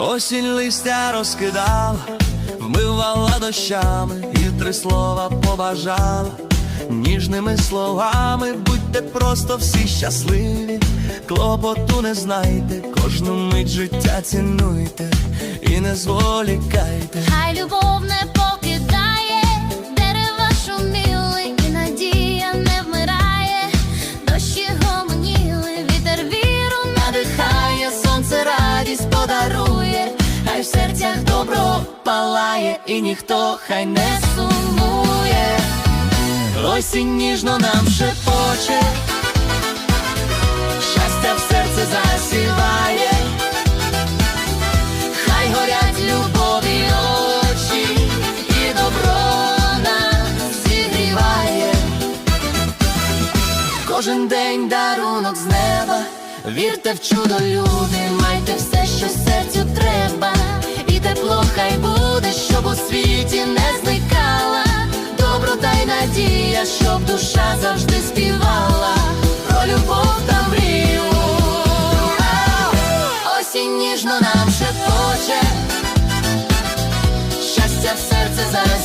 Осінь листя розкидала, вмивала дощами і три слова побажала. Ніжними словами будьте просто всі щасливі, клопоту не знайте, кожну мить життя цінуйте і не зволікайте. Хай любов і ніхто хай не сумує. Осінь ніжно нам шепоче, щастя в серце засіває, Хай горять любові очі, і добро нас зігріває. кожен день дарунок з неба. Вірте в чудо, люди, майте все, буде, щоб у світі не зникала. Доброта й надія, щоб душа завжди співала про любов та мрію. Осінь ніжно нам шепоче, щастя в серце зараз.